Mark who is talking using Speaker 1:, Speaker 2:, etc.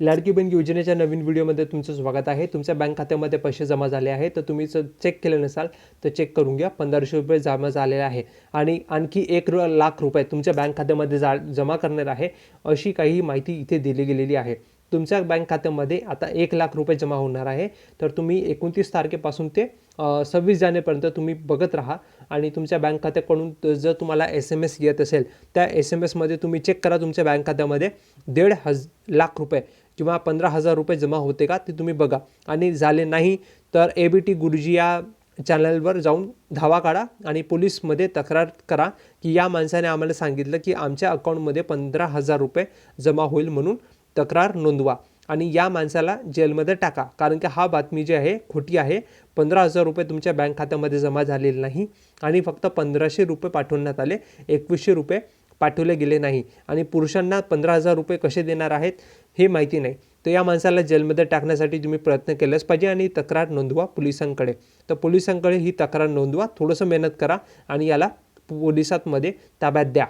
Speaker 1: लाडकी बहीण योजनेच्या नवीन व्हिडिओमध्ये तुमचं स्वागत आहे. तुमच्या बँक खात्यामध्ये पैसे जमा झाले आहे तर तुम्ही जर चेक केले नसाल तर चेक करून घ्या. पंधराशे रुपये जमा झालेले आहे. आणि आणखी एक लाख रुपये तुमच्या बँक खात्यामध्ये जा जमा करणार आहे अशी काही माहिती इथे दिली गेलेली आहे. तुमच्या बँक खात्यामध्ये आता एक लाख रुपये जमा होणार आहे. तर तुम्ही एकोणतीस तारखेपासून ते सव्वीस जानेपर्यंत तुम्ही बघत राहा आणि तुमच्या बँक खात्याकडून जर तुम्हाला एस एम एस येत असेल त्या एस एम एसमध्ये तुम्ही चेक करा तुमच्या बँक खात्यामध्ये. दीड हज लाख रुपये किंवा पंधरा हजार रुपये जमा होते का ते तुम्ही बघा. आणि झाले नाही तर ए बी टी गुरुजी या चॅनलवर जाऊन धावा काढा आणि पोलीसमध्ये तक्रार करा की या माणसाने आम्हाला सांगितलं की आमच्या अकाउंटमध्ये पंधरा हजार रुपये जमा होईल म्हणून तक्रार नोंदवा आणि या माणसाला जेलमध्ये टाका. कारण की हा बातमी जी आहे खोटी आहे. पंधरा हजार रुपये तुमच्या बँक खात्यामध्ये जमा झालेले नाही आणि फक्त पंधराशे रुपये पाठवण्यात आले. एकवीसशे रुपये पाठवले गेले नाही. आणि पुरुषांना पंधरा हजार रुपये कसे देणार आहेत हे माहिती नाही. तर या माणसाला जेलमध्ये टाकण्यासाठी तुम्ही प्रयत्न केलाच पाहिजे आणि तक्रार नोंदवा पोलिसांकडे. तर पोलिसांकडे ही तक्रार नोंदवा थोडंसं मेहनत करा आणि याला पोलिसांमध्ये ताब्यात द्या.